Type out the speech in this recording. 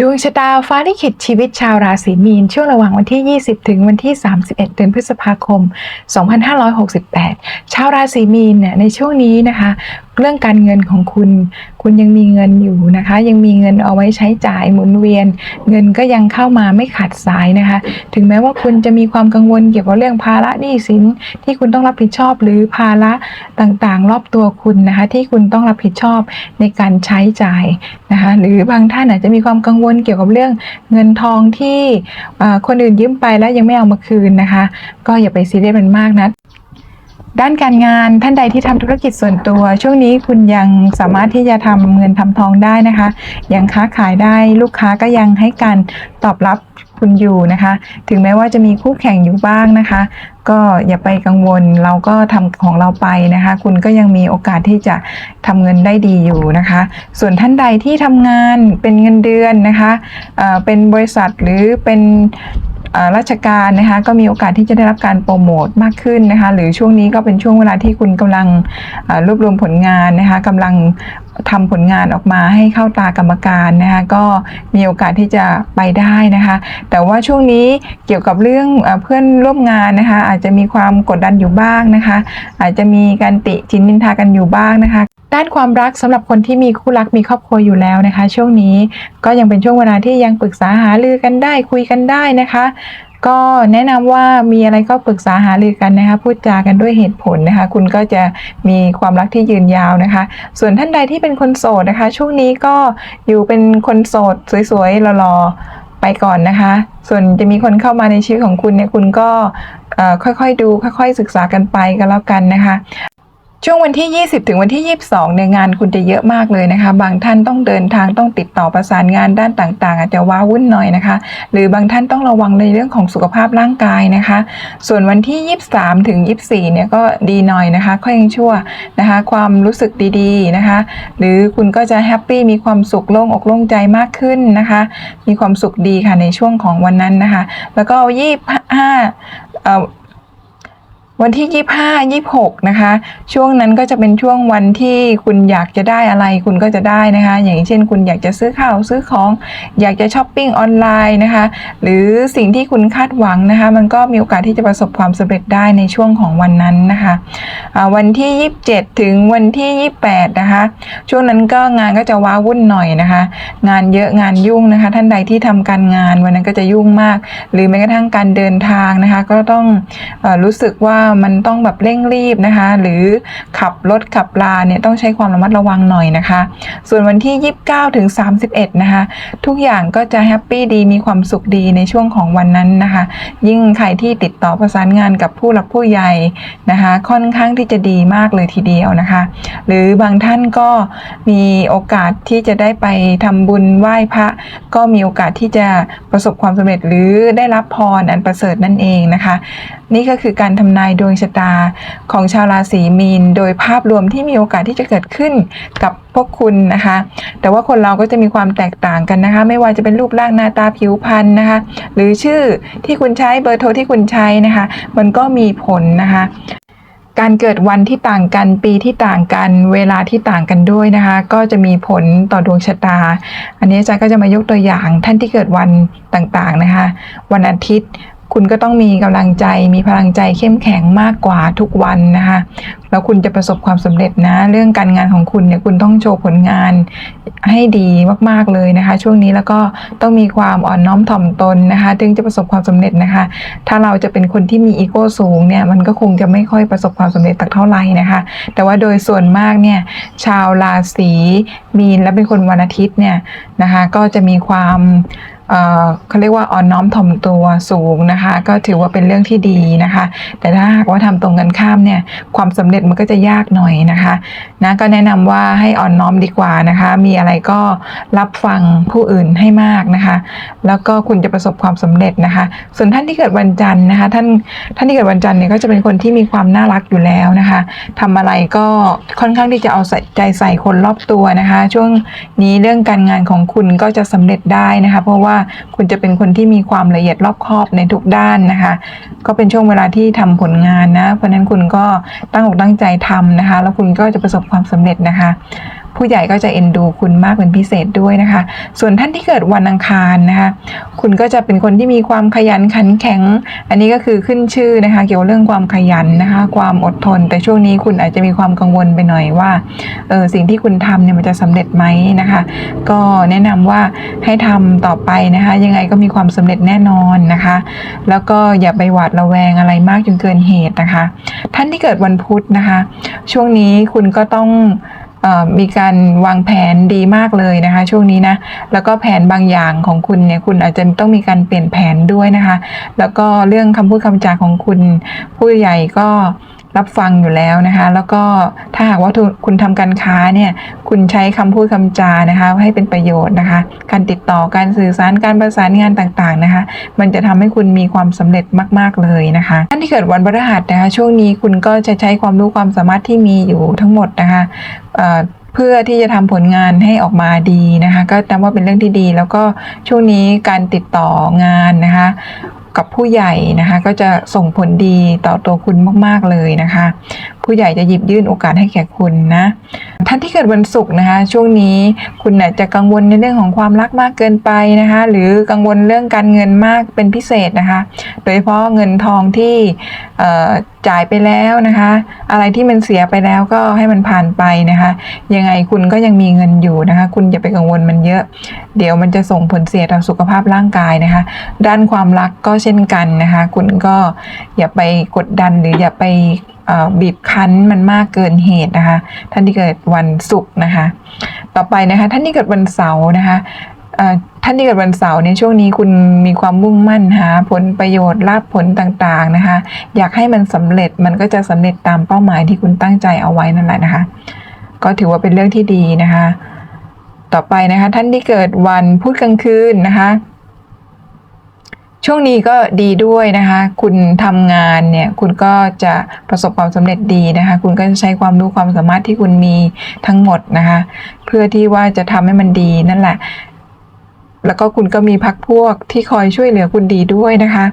ดวงชะตาฟ้าลิขิตชีวิตชาวราศีมีน ช่วงระหว่างวันที่ 20 ถึงวันที่ 31 เดือนพฤษภาคม 2568 ชาวราศีมีนเนี่ยในช่วงนี้นะคะเรื่องการเงินของคุณ คุณยังมีเงินอยู่นะคะ ยังมีเงินเอาไว้ใช้จ่ายหมุนเวียน เงินก็ยังเข้ามาไม่ขาดสายนะคะ ถึงแม้ว่าคุณจะมีความกังวลเกี่ยวกับเรื่องภาระหนี้สินที่คุณต้องรับผิดชอบ หรือภาระต่างๆ รอบตัวคุณนะคะ ที่คุณต้องรับผิดชอบในการใช้จ่ายนะคะ หรือบางท่านอาจจะมีความกังวลเกี่ยวกับเรื่องเงินทองที่คนอื่นยืมไปแล้วยังไม่เอามาคืนนะคะ ก็อย่าไปซีเรียสมันมากนะ ด้านการงานท่านใดที่ทำธุรกิจส่วนตัว ช่วงนี้คุณยังสามารถที่จะทำเงินทำทองได้นะคะ ยังค้าขายได้ลูกค้าก็ยังให้การตอบรับคุณอยู่นะคะ ถึงแม้ว่าจะมีคู่แข่งอยู่บ้างนะคะ ก็อย่าไปกังวลเราก็ทำของเราไปนะคะ คุณก็ยังมีโอกาสที่จะทำเงินได้ดีอยู่นะคะ ส่วนท่านใดที่ทำงานเป็นเงินเดือนนะคะเอ่อเป็นบริษัทหรือเป็น ราชการนะคะก็มีโอกาสที่จะได้รับการโปรโมทมากขึ้นนะคะหรือช่วงนี้ก็เป็นช่วงเวลาที่คุณกำลังรวบรวมผลงานนะคะกำลังทำผลงานออกมาให้เข้าตากรรมการนะคะก็มีโอกาสที่จะไปได้นะคะ แต่ว่าช่วงนี้เกี่ยวกับเรื่องเพื่อนร่วมงานนะคะ อาจจะมีความกดดันอยู่บ้างนะคะ อาจจะมีการติจินนินทากันอยู่บ้างนะคะ ด้านความรักสำหรับคนที่มีคู่รักมีครอบครัวอยู่แล้วนะคะ ช่วงนี้ก็ยังเป็นช่วงเวลาที่ยังปรึกษาหารือกันได้คุยกันได้นะคะ ก็แนะนำว่ามีอะไรก็ปรึกษาหารือกันนะคะ พูดจากันด้วยเหตุผลนะคะ คุณก็จะมีความรักที่ยืนยาวนะคะ ส่วนท่านใดที่เป็นคนโสดนะคะ ช่วงนี้ก็อยู่เป็นคนโสดสวยๆหล่อๆไปก่อนนะคะ ส่วนจะมีคนเข้ามาในชีวิตของคุณเนี่ยคุณก็ค่อยๆดูค่อย ๆ ศึกษากันไปก็แล้วกันนะคะ ช่วงวันที่ 20 ถึงวันที่ 22เนี่ยงานคุณจะเยอะมากเลยนะคะ บางท่านต้องเดินทางต้องติดต่อประสานงานด้านต่างๆ อาจจะว้าวุ่นหน่อยนะคะ หรือบางท่านต้องระวังในเรื่องของสุขภาพร่างกายนะคะ ส่วนวันที่ 23 ถึง 24 เนี่ยก็ดีหน่อยนะคะค่อยยังชั่วนะคะ ความรู้สึกดีๆนะคะ หรือคุณก็จะแฮปปี้มีความสุขโล่งอกโล่งใจมากขึ้นนะคะ มีความสุขดีค่ะในช่วงของวันนั้นนะคะ แล้วก็ 25เอ่อ วันที่ 25 26 นะคะ ช่วงนั้นก็จะเป็นช่วงวันที่คุณอยากจะได้อะไรคุณก็จะได้นะคะ อย่างเช่น คุณอยากจะซื้อข้าวซื้อของ อยากจะช้อปปิ้งออนไลน์นะคะ หรือสิ่งที่คุณคาดหวังนะคะ มันก็มีโอกาสที่จะประสบความสำเร็จได้ในช่วงของวันนั้นนะคะวันที่ 27 ถึงวันที่ 28 นะคะ ช่วงนั้นก็งานก็จะว้าวุ่นหน่อยนะคะ งานเยอะงานยุ่งนะคะ ท่านใดที่ทำการงานวันนั้นก็จะยุ่งมาก หรือแม้กระทั่งการเดินทางนะคะ ก็ต้องอรู้สึกว่ามันต้องแบบเร่งรีบนะคะ หรือขับรถขับลาเนี่ยต้องใช้ความระมัดระวังหน่อยนะคะ ส่วนวันที่ 29ถึง31 นะคะ ทุกอย่างก็จะแฮปปี้ดีมีความสุขดีในช่วงของวันนั้นนะคะ ยิ่งใครที่ติดต่อประสานงานกับผู้หลักผู้ใหญ่นะคะ ค่อนข้างที่จะดีมากเลยทีเดียวนะคะ หรือบางท่านก็มีโอกาสที่จะได้ไปทำบุญไหว้พระ ก็มีโอกาสที่จะประสบความสำเร็จหรือได้รับพรอันประเสริฐนั่นเองนะคะนี่ก็คือการทำนายดวงชะตาของชาวราศีมีน โดยภาพรวมที่มีโอกาสที่จะเกิดขึ้นกับพวกคุณนะคะ แต่ว่าคนเราก็จะมีความแตกต่างกันนะคะ ไม่ว่าจะเป็นรูปร่างหน้าตาผิวพรรณนะคะ หรือชื่อที่คุณใช้เบอร์โทรที่คุณใช้นะคะ มันก็มีผลนะคะการเกิดวันที่ต่างกันปีที่ต่างกันเวลาที่ต่างกันด้วยนะคะ ก็จะมีผลต่อดวงชะตา อันนี้อาจารย์ก็จะมายกตัวอย่างท่านที่เกิดวันต่างๆนะคะ วันอาทิตย์ คุณก็ต้องมีกำลังใจ มีพลังใจเข้มแข็งมากกว่าทุกวันนะคะ แล้วคุณจะประสบความสำเร็จนะ เรื่องการงานของคุณเนี่ยคุณต้องโชว์ผลงานให้ดีมาก ๆเลยนะคะ ช่วงนี้แล้วก็ต้องมีความอ่อนน้อมถ่อมตนนะคะ ถึงจะประสบความสำเร็จนะคะ ถ้าเราจะเป็นคนที่มีอีโก้สูงเนี่ยมันก็คงจะไม่ค่อยประสบความสำเร็จตักเท่าไหร่นะคะ แต่ว่าโดยส่วนมากเนี่ยชาวราศีมีนและเป็นคนวันอาทิตย์เนี่ยนะคะ ก็จะมีความ เขาเรียกว่าอ่อนน้อมถ่อมตัวสูงนะคะ ก็ถือว่าเป็นเรื่องที่ดีนะคะ แต่ถ้าหากว่าทำตรงกันข้ามเนี่ยความสำเร็จมันก็จะยากหน่อยนะคะนะก็แนะนำว่าให้อ่อนน้อมดีกว่านะคะ มีอะไรก็รับฟังผู้อื่นให้มากนะคะ แล้วก็คุณจะประสบความสำเร็จนะคะ ส่วนท่านที่เกิดวันจันทร์นะคะท่านท่านที่เกิดวันจันทร์เนี่ยก็จะเป็นคนที่มีความน่ารักอยู่แล้วนะคะทำอะไรก็ค่อนข้างที่จะเอาใส่ใจใส่คนรอบตัวนะคะ ช่วงนี้เรื่องการงานของคุณก็จะสำเร็จได้นะคะ เพราะว่าคุณจะเป็นคนที่มีความละเอียดรอบคอบในทุกด้านนะคะ ก็เป็นช่วงเวลาที่ทำผลงานนะ เพราะฉะนั้นคุณก็ตั้งอกตั้งใจทำนะคะ แล้วคุณก็จะประสบความสำเร็จนะคะ ผู้ใหญ่ก็จะเอ็นดูคุณมากเป็นพิเศษด้วยนะคะ ส่วนท่านที่เกิดวันอังคารนะคะ คุณก็จะเป็นคนที่มีความขยันขันแข็ง อันนี้ก็คือขึ้นชื่อนะคะ เกี่ยวกับเรื่องความขยันนะคะ ความอดทน แต่ช่วงนี้คุณอาจจะมีความกังวลไปหน่อยว่าเออสิ่งที่คุณทำเนี่ยมันจะสำเร็จไหมนะคะ ก็แนะนำว่าให้ทำต่อไปนะคะ ยังไงก็มีความสำเร็จแน่นอนนะคะ แล้วก็อย่าไปหวาดระแวงอะไรมากจนเกินเหตุนะคะ ท่านที่เกิดวันพุธนะคะ ช่วงนี้คุณก็ต้อง มีการวางแผนดีมากเลยนะคะ ช่วงนี้นะแล้วก็แผนบางอย่างของคุณเนี่ยคุณอาจจะต้องมีการเปลี่ยนแผนด้วยนะคะ แล้วก็เรื่องคำพูดคำจาของคุณผู้ใหญ่ก็ รับฟังอยู่แล้วนะคะ แล้วก็ถ้าหากว่าคุณทำการค้าเนี่ยคุณใช้คำพูดคำจานะคะ ให้เป็นประโยชน์นะคะ การติดต่อการสื่อสารการประสานงานต่างๆนะคะ มันจะทำให้คุณมีความสำเร็จมาก ๆเลยนะคะท่านที่เกิดวันพฤหัสนะคะช่วงนี้คุณก็จะใช้ความรู้ความสามารถที่มีอยู่ทั้งหมดนะคะเอ่อเพื่อที่จะทำผลงานให้ออกมาดีนะคะ ก็นับว่าเป็นเรื่องที่ดี แล้วก็ช่วงนี้การติดต่องานนะคะ กับผู้ใหญ่นะคะ ก็จะส่งผลดีต่อตัวคุณมาก ๆ เลยนะคะ ผู้ใหญ่จะหยิบยื่นโอกาสให้แก่คุณนะถ้า เกิดวันศุกร์นะคะ ช่วงนี้คุณอาจจะกังวลในเรื่องของความรักมากเกินไปนะคะ หรือกังวลเรื่องการเงินมากเป็นพิเศษนะคะ โดยเฉพาะเงินทองที่จ่ายไปแล้วนะคะ อะไรที่มันเสียไปแล้วก็ให้มันผ่านไปนะคะ ยังไงคุณก็ยังมีเงินอยู่นะคะ คุณอย่าไปกังวลมันเยอะ เดี๋ยวมันจะส่งผลเสียต่อสุขภาพร่างกายนะคะ ด้านความรักก็เช่นกันนะคะ คุณก็อย่าไปกดดันหรืออย่าไป บีบคั้นมันมากเกินเหตุนะคะ ท่านที่เกิดวันศุกร์นะคะ ต่อไปนะคะท่านที่เกิดวันเสาร์นะคะท่านที่เกิดวันเสาร์ในยช่วงนี้คุณมีความมุ่งมั่นหาผลประโยชน์ลาภผลต่างๆนะคะ อยากให้มันสำเร็จมันก็จะสำเร็จตามเป้าหมายที่คุณตั้งใจเอาไว้นั่นแหละนะคะ ก็ถือว่าเป็นเรื่องที่ดีนะคะ ต่อไปนะคะท่านที่เกิดวันพุธกลางคืนนะคะ ช่วงนี้ก็ดีด้วยนะคะ คุณทำงานเนี่ยคุณก็จะประสบความสำเร็จดีนะคะ คุณก็จะใช้ความรู้ความสามารถที่คุณมีทั้งหมดนะคะ เพื่อที่ว่าจะทำให้มันดีนั่นแหละ แล้วก็คุณก็มีพักพวกที่คอยช่วยเหลือคุณดีด้วยนะคะ